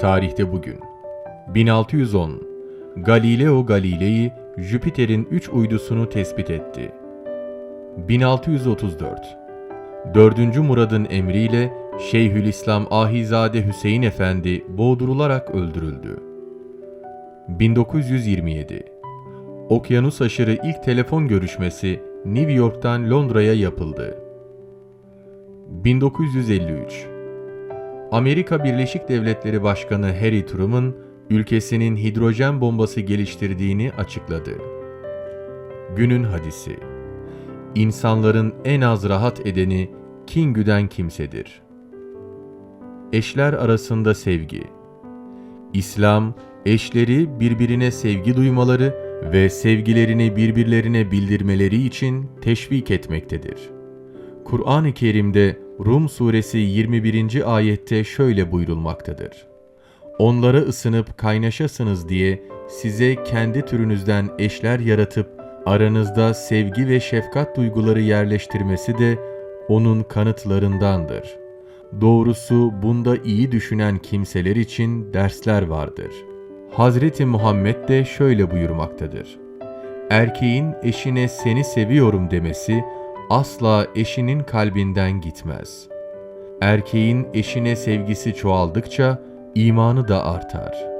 Tarihte bugün. 1610. Galileo Galilei Jüpiter'in 3 uydusunu tespit etti. 1634. 4. Murad'ın emriyle Şeyhülislam Ahizade Hüseyin Efendi boğdurularak öldürüldü. 1927. Okyanus aşırı ilk telefon görüşmesi New York'tan Londra'ya yapıldı. 1953. Amerika Birleşik Devletleri Başkanı Harry Truman, ülkesinin hidrojen bombası geliştirdiğini açıkladı. Günün hadisi. İnsanların en az rahat edeni kin güden kimsedir. Eşler arasında sevgi. İslam, eşleri birbirine sevgi duymaları ve sevgilerini birbirlerine bildirmeleri için teşvik etmektedir. Kur'an-ı Kerim'de Rum suresi 21. ayette şöyle buyurulmaktadır. Onlara ısınıp kaynaşasınız diye size kendi türünüzden eşler yaratıp aranızda sevgi ve şefkat duyguları yerleştirmesi de onun kanıtlarındandır. Doğrusu bunda iyi düşünen kimseler için dersler vardır. Hazreti Muhammed de şöyle buyurmaktadır. Erkeğin eşine seni seviyorum demesi asla eşinin kalbinden gitmez. Erkeğin eşine sevgisi çoğaldıkça imanı da artar.''